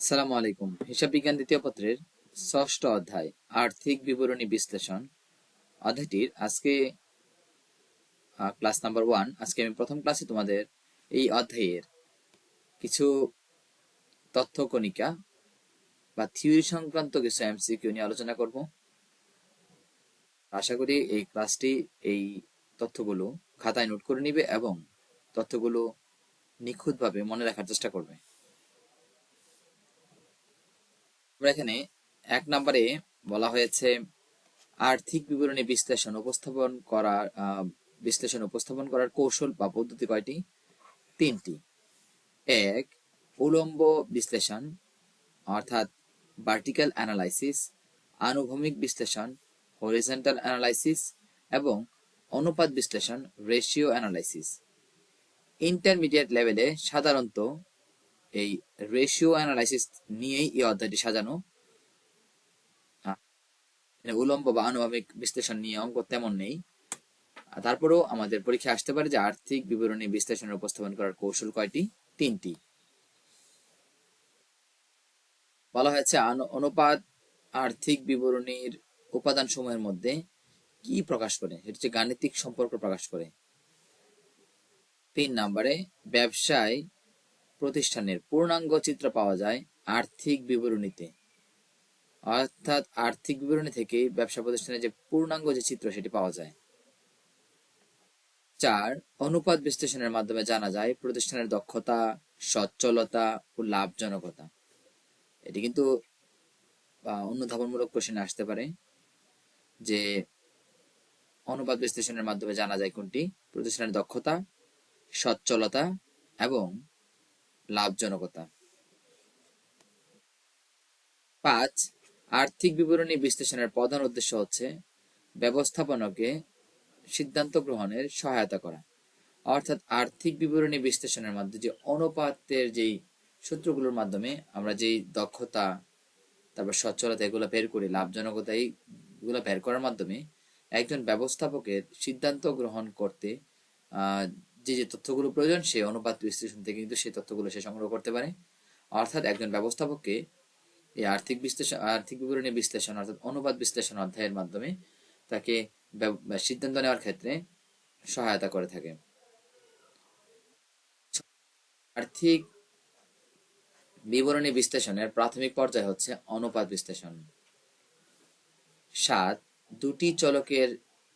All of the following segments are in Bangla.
আসসালামু আলাইকুম। হিসাব বিজ্ঞান দ্বিতীয় পত্রের ষষ্ঠ অধ্যায়, আর্থিক বিবরণী বিশ্লেষণ। অধ্যায়টির আজকে ক্লাস নাম্বার ওয়ান। আজকে আমি প্রথম ক্লাসে তোমাদের এই অধ্যায়ের কিছু তথ্য কণিকা বা থিওরি সংক্রান্ত কিছু এমসিকিউ নিয়ে আলোচনা করব। আশা করি এই ক্লাসটি এই তথ্যগুলো খাতায় নোট করে নিবে এবং তথ্যগুলো নিখুঁতভাবে মনে রাখার চেষ্টা করবে। আমরা এখানে এক নম্বরে বলা হয়েছে আর্থিক বিবরণী বিশ্লেষণ উপস্থাপন করার বিশ্লেষণ উপস্থাপন করার কৌশল বা পদ্ধতি কয়টি? তিনটি। এক, উলম্ব বিশ্লেষণ, অর্থাৎ ভার্টিক্যাল অ্যানালাইসিস আনুভূমিক বিশ্লেষণ হরিজেন্টাল অ্যানালাইসিস এবং অনুপাত বিশ্লেষণ রেশিও অ্যানালাইসিস ইন্টারমিডিয়েট লেভেলে সাধারণত এই রেশিও অ্যানালাইসিস নিয়েই এই অধ্যায়টি সাজানো। উলম্ব বা আনুভাবিক বিশ্লেষণ নিয়ে অঙ্ক তেমন নেই। তারপরেও আমাদের পরীক্ষা আসতে পারে যে আর্থিক বিবরণী বিশ্লেষণের উপস্থাপন করার কৌশল কয়টি? তিনটি। বলা হয়েছে অনুপাত আর্থিক বিবরণীর উপাদান সমূহের মধ্যে কি প্রকাশ করে? সেটা হচ্ছে গাণিতিক সম্পর্ক প্রকাশ করে। তিন নম্বরে ব্যবসায় প্রতিষ্ঠানের পূর্ণাঙ্গ চিত্র পাওয়া যায় আর্থিক বিবরণীতে। অর্থাৎ আর্থিক বিবরণী থেকে ব্যবসা প্রতিষ্ঠানের যে পূর্ণাঙ্গ যে চিত্র সেটি পাওয়া যায়। চার, অনুপাত বিশ্লেষণের মাধ্যমে জানা যায় প্রতিষ্ঠানের দক্ষতা, সচ্ছলতা ও লাভজনকতা। এটি কিন্তু অনুধাবনমূলক কোশ্চেনে আসতে পারে যে অনুপাত বিশ্লেষণের মাধ্যমে জানা যায় কোনটি? প্রতিষ্ঠানের দক্ষতা, সচ্ছলতা এবং লাভজনকতা। পাঁচ, আর্থিক বিবরণী বিশ্লেষণের প্রধান উদ্দেশ্য হচ্ছে ব্যবস্থাপনাকে সিদ্ধান্ত গ্রহণের সহায়তা করা। অর্থাৎ আর্থিক বিবরণী বিশ্লেষণের মাধ্যমে যে অনুপাতের যেই সূত্রগুলোর মাধ্যমে আমরা যেই দক্ষতা, তারপর সচ্ছলতা এগুলো বের করি, লাভজনকতা এইগুলো বের করার মাধ্যমে একজন ব্যবস্থাপকের সিদ্ধান্ত গ্রহণ করতে যে যে তথ্যগুলো প্রয়োজন সে অনুপাত বিশ্লেষণ থেকে কিন্তু সেই তথ্যগুলো সে সংগ্রহ করতে পারে। অর্থাৎ একজন ব্যবস্থাপককে এই আর্থিক বিশ্লেষণ, আর্থিক বিবরণী বিশ্লেষণ অর্থাৎ অনুপাত বিশ্লেষণ অধ্যায়ের মাধ্যমে তাকে সিদ্ধান্ত নেওয়ার ক্ষেত্রে সহায়তা করে থাকে। আর্থিক বিবরণী বিশ্লেষণের প্রাথমিক পর্যায় হচ্ছে অনুপাত বিশ্লেষণ। সাত, দুটি চলকের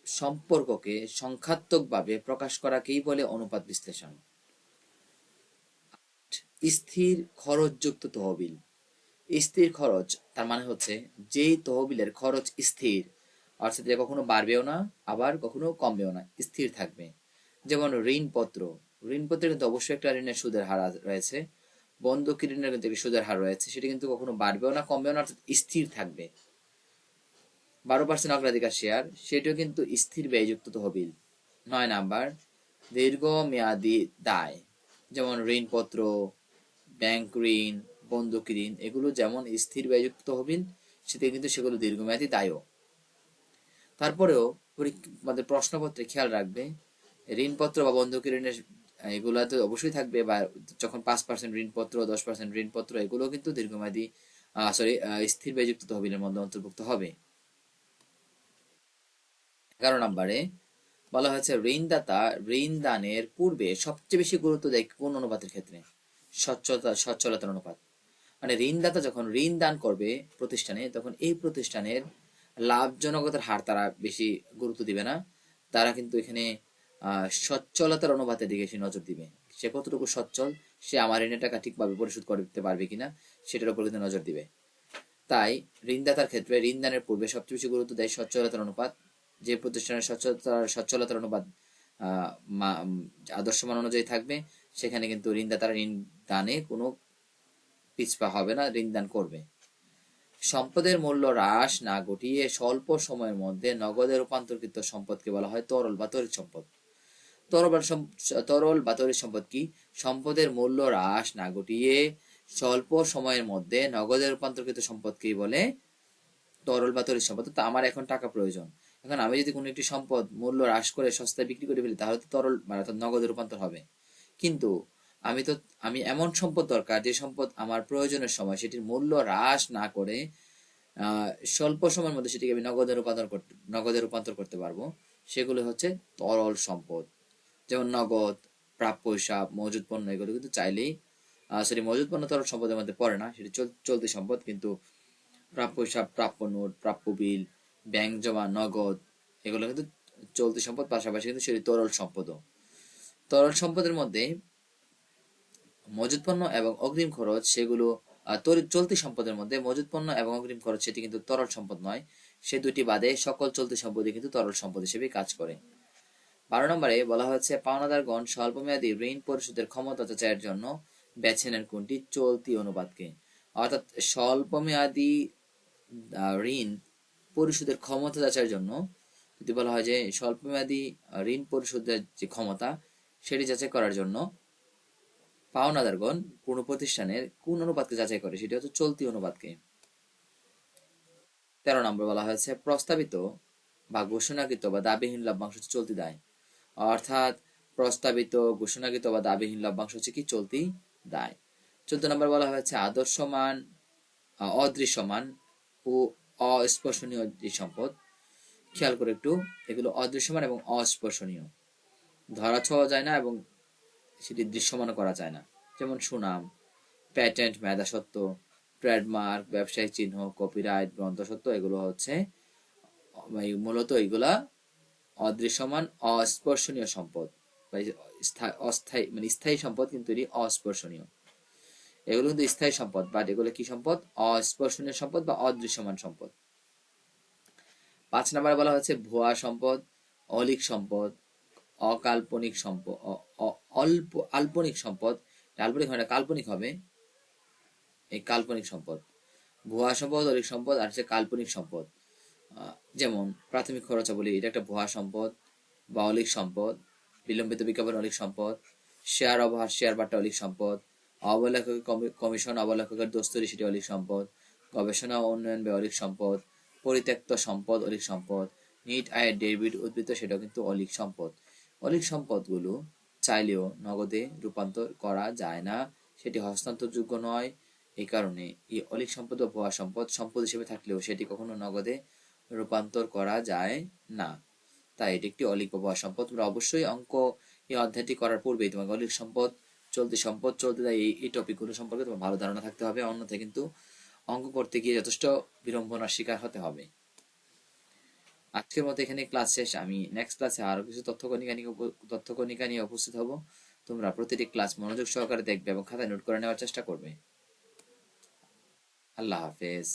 সম্পর্ককে সংখ্যাত্মকভাবে প্রকাশ করাকেই বলে অনুপাত বিশ্লেষণ। স্থির খরচযুক্ত তহবিল। স্থির খরচ তার মানে হচ্ছে যেই তহবিলের খরচ স্থির, অর্থাৎ কখনো বাড়বেও না, আবার কখনো কমবেও না, স্থির থাকবে। যেমন ঋণপত্র। ঋণপত্রে কিন্তু অবশ্যই একটা ঋণের সুদের হার রয়েছে। বন্ধকি ঋণের কিন্তু সুদের হার রয়েছে, সেটা কিন্তু কখনো বাড়বেও না, কমবেও না, অর্থাৎ স্থির থাকবে। বারো পার্সেন্ট অগ্রাধিকার শেয়ার সেটিও কিন্তু স্থির ব্যয়যুক্ত তহবিল। নয় নাম্বার দীর্ঘ মেয়াদি দায়, যেমন ঋণপত্র ব্যাংক ঋণ বন্ধক ঋণ, এগুলো যেমন স্থির ব্যয়যুক্ত তহবিল সেটা কিন্তু সেগুলো দীর্ঘমেয়াদী দায়ও। তারপরেও আমাদের প্রশ্নপত্রে খেয়াল রাখবে, ঋণপত্র বা বন্ধকি ঋণের, এগুলা তো অবশ্যই থাকবে, বা যখন পাঁচ পার্সেন্ট ঋণপত্র, দশ পার্সেন্ট ঋণপত্র, এগুলো কিন্তু দীর্ঘমেয়াদী সরি স্থির ব্যয়যুক্ত তহবিলের মধ্যে অন্তর্ভুক্ত হবে। এগারো নম্বরে বলা হয়েছে, ঋণদাতা ঋণ দানের পূর্বে সবচেয়ে বেশি গুরুত্ব দেয় কোন অনুপাতের ক্ষেত্রে? সচ্ছলতা, সচ্ছলতার অনুপাত। মানে ঋণদাতা যখন ঋণ দান করবে প্রতিষ্ঠানে, তখন এই প্রতিষ্ঠানের লাভজনকতার হার তারা বেশি গুরুত্ব দিবে না। তারা কিন্তু এখানে সচ্ছলতার অনুপাতের দিকে সে নজর দিবে। সে কতটুকু সচ্ছল, সে আমার ঋণের টাকা ঠিকভাবে পরিশোধ করতে পারবে কিনা, সেটার উপর কিন্তু নজর দিবে। তাই ঋণদাতার ক্ষেত্রে ঋণ দানের পূর্বে সবচেয়ে বেশি গুরুত্ব দেয় সচ্ছলতার অনুপাত। যে প্রতিষ্ঠানের সচ্ছলতার সচ্ছলতার অনুপাত আদর্শমান অনুযায়ী থাকবে, সেখানে কিন্তু ঋণদাতারা ঋণ দানে কোনো পিছপা হবে না ঋণ দান করবে। সম্পদের মূল্য হ্রাস না ঘটিয়ে স্বল্প সময়ের মধ্যে নগদে রূপান্তরকৃত সম্পদকে বলা হয় তরল বা তরিত সম্পদ। তরল তরল বা তরিত সম্পদ কি? সম্পদের মূল্য হ্রাস না ঘটিয়ে স্বল্প সময়ের মধ্যে নগদে রূপান্তরকৃত সম্পদকে বলে তরল বা তরিত সম্পদ। তো আমার এখন টাকা প্রয়োজন। এখন আমি যদি কোনো একটি সম্পদ মূল্য হ্রাস করে সস্তায় বিক্রি করে ফেলি, তাহলে তো তরল মানে অর্থাৎ নগদে রূপান্তর হবে। কিন্তু আমি তো, আমি এমন সম্পদ দরকার, যে সম্পদ আমার প্রয়োজনের সময় সেটির মূল্য হ্রাস না করে স্বল্প সময়ের মধ্যে সেটিকে আমি নগদে রূপান্তর করতে, নগদে রূপান্তর করতে পারব, সেগুলো হচ্ছে তরল সম্পদ। যেমন নগদ, প্রাপ্য হিসাব মজুদ পণ্য, এগুলো কিন্তু চাইলেই সরি মজুদ পণ্য তরল সম্পদের মধ্যে পড়ে না, সেটি চল- চলতি সম্পদ, কিন্তু প্রাপ্য হিসাব প্রাপ্য নোট, প্রাপ্য বিল ব্যাংক জমা নগদ এগুলো কিন্তু চলতি সম্পদ পাশাপাশি কিন্তু সেটি তরল সম্পদও। তরল সম্পদের মধ্যে মজুদ পণ্য এবং অগ্রিম খরচ সেগুলো চলতি সম্পদের মধ্যে মজুদ পণ্য এবং অগ্রিম খরচ সেটি কিন্তু তরল সম্পদ নয়। সে দুটি বাদে সকল চলতি সম্পদই কিন্তু তরল সম্পদ হিসেবে কাজ করে। বারো নম্বরে বলা হয়েছে পাওনাদারগণ স্বল্পমেয়াদী ঋণ পরিশোধের ক্ষমতা যাচাইয়ের জন্য বেছে নেন কোনটি? চলতি অনুপাতকে। অর্থাৎ স্বল্পমেয়াদী আহ, ঋণ পরিশোধের ক্ষমতা যাচাইয়ের জন্য যদি বলা হয় যে স্বল্পমেয়াদী ঋণ পরিশোধের যে ক্ষমতা, সেটি যাচাই করার জন্য পাওনাদারগণ কোন প্রতিষ্ঠানের কোন অনুপাতকে যাচাই করে? সেটি হচ্ছে চলতি অনুপাতকে। তেরো নম্বর বলা হয়েছে, প্রস্তাবিত বা ঘোষণাকৃত বা দাবিহীন লভ্যাংশ হচ্ছে চলতি দায়। অর্থাৎ প্রস্তাবিত, ঘোষণাকৃত বা দাবিহীন লভ্যাংশ হচ্ছে কি? চলতি দায়। চোদ্দ নম্বর বলা হয়েছে, আদর্শমান অদৃশ্যমান ও অস্পর্শনীয় যে সম্পদ। খেয়াল করে একটু, এগুলো অদৃশ্যমান এবং অস্পর্শনীয়। ধরা ছোঁয়া যায় না এবং সেটি দৃশ্যমান করা যায় না। যেমন সুনাম প্যাটেন্ট মেধাসত্ব ট্রেডমার্ক ব্যবসায়িক চিহ্ন কপিরাইট গ্রন্থসত্ব এগুলো হচ্ছে মূলত এগুলা অদৃশ্যমান, অস্পর্শনীয় সম্পদ। অস্থায়ী মানে স্থায়ী সম্পদ কিন্তু এটি অস্পর্শনীয়। এগুলো কিন্তু স্থায়ী সম্পদ বাট এগুলো কি সম্পদ? অস্পর্শনীয় সম্পদ বা অদৃশ্যমান সম্পদ। পাঁচ নম্বরে বলা হচ্ছে ভুয়া সম্পদ, অলিক সম্পদ, অকাল্পনিক সম্পদ অল্প, আল্পনিক সম্পদ। কাল্পনিক হয় না কাল্পনিক হবে। এই কাল্পনিক সম্পদ। ভুয়া সম্পদ, অলিক সম্পদ, আর হচ্ছে কাল্পনিক সম্পদ। যেমন প্রাথমিক খরচাবলী এটা একটা ভুয়া সম্পদ বা অলিক সম্পদ, বিলম্বিত বিজ্ঞাপন অলিক সম্পদ শেয়ার অবহার শেয়ার বাট্টা অলিক সম্পদ অবলেখকের কমি- কমিশন অবলেখকের দোস্তরি সেটি অলিক সম্পদ, গবেষণা ও উন্নয়ন ব্যয় অলিক সম্পদ, পরিত্যক্ত সম্পদ অলিক সম্পদ, নিট আয়ের ডেবিট উদ্বৃত্ত সেটাও কিন্তু অলিক সম্পদ। অলিক সম্পদগুলো চাইলেও নগদে রূপান্তর করা যায় না, সেটি হস্তান্তরযোগ্য নয়। এই কারণে এই অলিক সম্পদ বা ভুয়া সম্পদ সম্পদ হিসেবে থাকলেও সেটি কখনো নগদে রূপান্তর করা যায় না। তাই এটি একটি অলিক বা ভুয়া সম্পদ। তোমরা অবশ্যই অঙ্ক এই অধ্যায়টি করার পূর্বেই তোমাকে অলিক সম্পদ চলতি সম্পদ চলতি দায় এই টপিকগুলো সম্পর্কে তোমার ভালো ধারণা থাকতে হবে। অন্যথায় কিন্তু অঙ্ক করতে গিয়ে যথেষ্ট বিড়ম্বনার শিকার হতে হবে। আজকের মতো এখানে ক্লাস শেষ। আমি নেক্সট ক্লাসে আরও কিছু তথ্য কণিকা নিয়ে তথ্য কণিকা নিয়ে উপস্থিত হব। তোমরা প্রতিটি ক্লাস মনোযোগ সহকারে দেখবে এবং খাতায় নোট করে নেওয়ার চেষ্টা করবে। আল্লাহ হাফেজ।